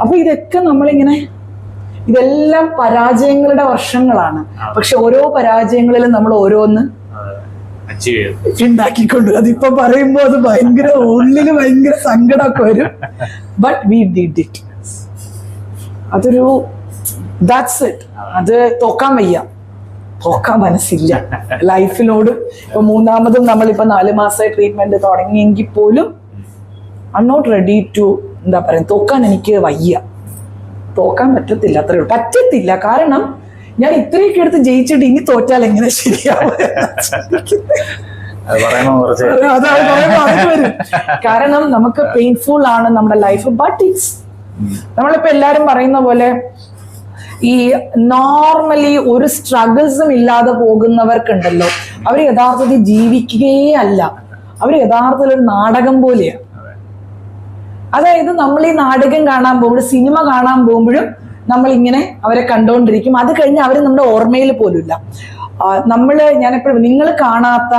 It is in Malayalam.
അപ്പൊ ഇതൊക്കെ നമ്മളിങ്ങനെ ഇതെല്ലാം പരാജയങ്ങളുടെ വർഷങ്ങളാണ്. പക്ഷെ ഓരോ പരാജയങ്ങളിലും നമ്മൾ ഓരോന്ന് ഉണ്ടാക്കിക്കൊണ്ട് അതിപ്പോ പറയുമ്പോ അത് ഭയങ്കര ഉള്ളിൽ ഭയങ്കര സങ്കടമൊക്കെ വരും. ബട്ട് വി ഡിഡ് ഇറ്റ് അതൊരു ദാറ്റ്സ് ഇറ്റ് അത് തോക്കാൻ വയ്യ. തോക്കാൻ മനസ്സില്ല. ലൈഫിനോട് ഇപ്പൊ മൂന്നാമതും നമ്മളിപ്പോ നാല് മാസമായി ട്രീറ്റ്മെന്റ് തുടങ്ങിയെങ്കിൽ പോലും ഐ നോട്ട് റെഡി ടു എന്താ പറയുക തോക്കാൻ എനിക്ക് വയ്യ. തോക്കാൻ പറ്റത്തില്ല അത്രയേ ഉള്ളൂ. പറ്റത്തില്ല. കാരണം ഞാൻ ഇത്രയൊക്കെ എടുത്ത് ജയിച്ചിട്ട് ഇനി തോറ്റാൽ എങ്ങനെ ശരിയാവും. കാരണം നമുക്ക് പെയിൻഫുൾ ആണ് നമ്മുടെ ലൈഫ് ബട്ട് ഇറ്റ്സ് നമ്മളിപ്പോ എല്ലാരും പറയുന്ന പോലെ ഈ നോർമലി ഒരു സ്ട്രഗിൾസും ഇല്ലാതെ പോകുന്നവർക്കുണ്ടല്ലോ. അവർ യഥാർത്ഥത്തിൽ ജീവിക്കുകയേ അല്ല. അവർ യഥാർത്ഥത്തിൽ ഒരു നാടകം പോലെയാണ് അതായത് നമ്മൾ ഈ നാടകം കാണാൻ പോകുമ്പോഴും സിനിമ കാണാൻ പോകുമ്പോഴും നമ്മൾ ഇങ്ങനെ അവരെ കണ്ടുകൊണ്ടിരിക്കും അത് കഴിഞ്ഞ് അവർ നമ്മുടെ ഓർമ്മയിൽ പോലുമില്ല. നമ്മൾ ഞാനെപ്പോഴും നിങ്ങൾ കാണാത്ത